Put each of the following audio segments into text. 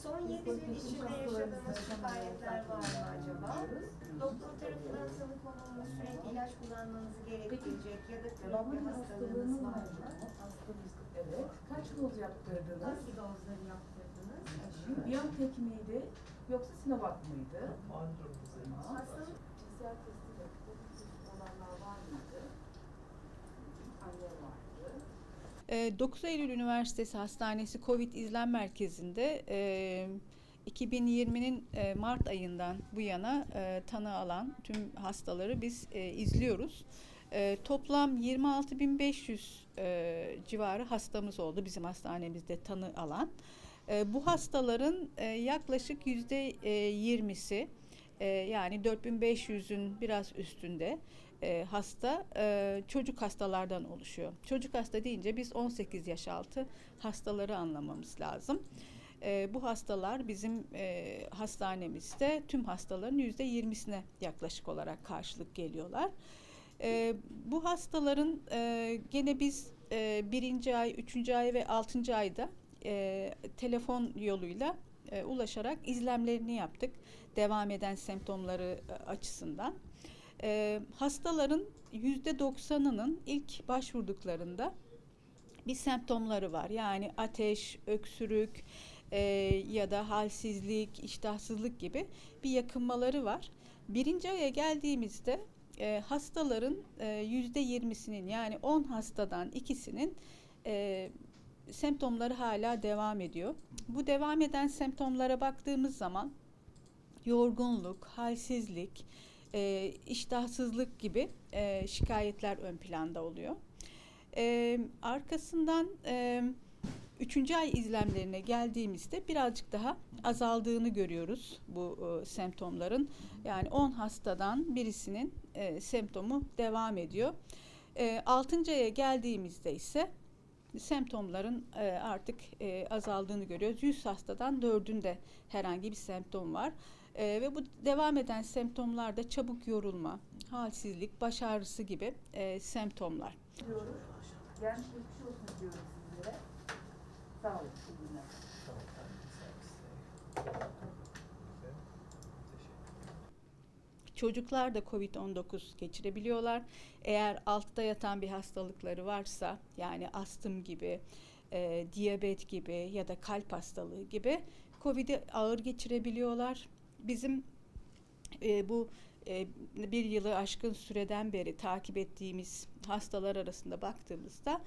Yeni içinde yaşadığınız şikayetler var mı acaba? Doktor tarafından tanı konulmuş sürekli ilaç kullanmanızı gerektirecek ya da kronik bir hastalığınız var mı? Hastamız, evet. Kaç doz yaptırdınız? Hangi dozları yaptırdınız? Biontech miydi yoksa Sinovac mıydı? Hastalık PCR testi olanlar var mıydı? Anne vardı. Ee, 9 Eylül Üniversitesi Hastanesi Covid İzlem Merkezi'nde e, 2020'nin e, Mart ayından bu yana e, tanı alan tüm hastaları biz e, izliyoruz. E, toplam 26.500 e, civarı hastamız oldu bizim hastanemizde tanı alan. E, bu hastaların e, yaklaşık yüzde 20'si e, yani 4500'ün biraz üstünde e, hasta e, çocuk hastalardan oluşuyor. Çocuk hasta deyince biz 18 yaş altı hastaları anlamamız lazım. E, bu hastalar bizim hastanemizde tüm hastaların yüzde 20'sine yaklaşık olarak karşılık geliyorlar. Bu hastaların gene biz birinci ay, üçüncü ay ve altıncı ayda telefon yoluyla e, ulaşarak izlemlerini yaptık. Devam eden semptomları e, açısından. E, hastaların yüzde doksanının ilk başvurduklarında bir semptomları var. Yani ateş, öksürük e, ya da halsizlik, iştahsızlık gibi bir yakınmaları var. Birinci aya geldiğimizde e, hastaların yüzde yirmisinin yani 10 hastadan ikisinin e, semptomları hala devam ediyor. Bu devam eden semptomlara baktığımız zaman yorgunluk, halsizlik, e, iştahsızlık gibi e, şikayetler ön planda oluyor. E, arkasından e, üçüncü ay izlemlerine geldiğimizde birazcık daha azaldığını görüyoruz bu e, semptomların. Yani 10 hastadan birisinin e, semptomu devam ediyor. E, 6. aya geldiğimizde ise semptomların e, artık e, azaldığını görüyoruz. 100 hastadan 4'ünde herhangi bir semptom var. E, ve bu devam eden semptomlarda çabuk yorulma, halsizlik, baş ağrısı gibi e, semptomlar. Diyoruz. Yani geçmiş olsun diyoruz sizlere. Sağ olun. iyi günler. Çocuklar da COVID-19 geçirebiliyorlar. Eğer altta yatan bir hastalıkları varsa yani astım gibi, e, diyabet gibi ya da kalp hastalığı gibi COVID'i ağır geçirebiliyorlar. Bizim e, bu e, bir yılı aşkın süreden beri takip ettiğimiz hastalar arasında baktığımızda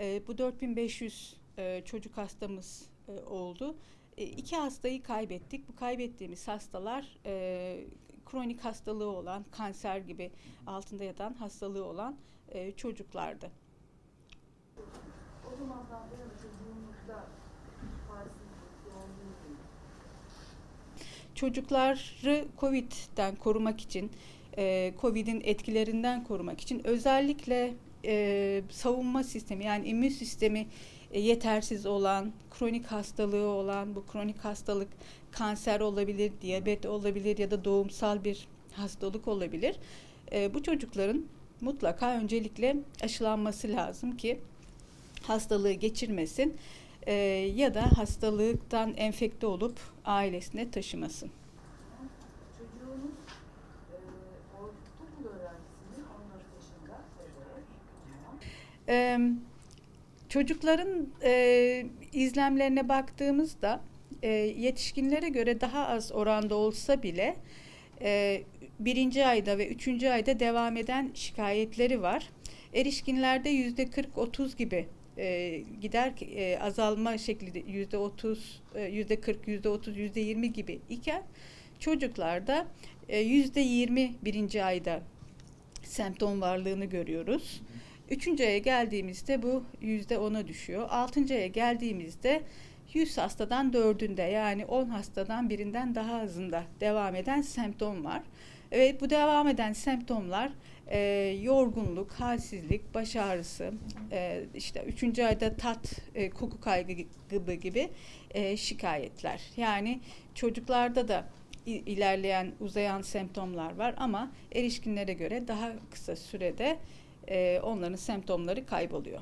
e, bu 4500 e, çocuk hastamız e, oldu. E, iki hastayı kaybettik. Bu kaybettiğimiz hastalar e, kronik hastalığı olan, kanser gibi altında yatan hastalığı olan e, çocuklardı. O zamandan beri Çocukları COVID'den korumak için, e, COVID'in etkilerinden korumak için özellikle e, savunma sistemi yani immün sistemi yetersiz olan, kronik hastalığı olan, bu kronik hastalık kanser olabilir, diyabet olabilir ya da doğumsal bir hastalık olabilir. E, bu çocukların mutlaka öncelikle aşılanması lazım ki hastalığı geçirmesin e, ya da hastalıktan enfekte olup ailesine taşımasın. Çocuğunuz e, ortaokul öğrencisi mi? 14 yaşında. Evet. Tamam. Ee, çocukların e, izlemlerine baktığımızda e, yetişkinlere göre daha az oranda olsa bile e, birinci ayda ve üçüncü ayda devam eden şikayetleri var. Erişkinlerde yüzde 40-30 gibi e, gider e, azalma şekli yüzde 30, e, yüzde 40, yüzde 30, yüzde 20 gibi iken çocuklarda e, yüzde 20 birinci ayda semptom varlığını görüyoruz. Üçüncü aya geldiğimizde bu yüzde ona düşüyor. Altıncı aya geldiğimizde 100 hastadan dördünde yani 10 hastadan birinden daha azında devam eden semptom var. Evet bu devam eden semptomlar e, yorgunluk, halsizlik, baş ağrısı, e, işte üçüncü ayda tat, e, koku kaygı gibi e, şikayetler. Yani çocuklarda da ilerleyen, uzayan semptomlar var ama erişkinlere göre daha kısa sürede onların semptomları kayboluyor.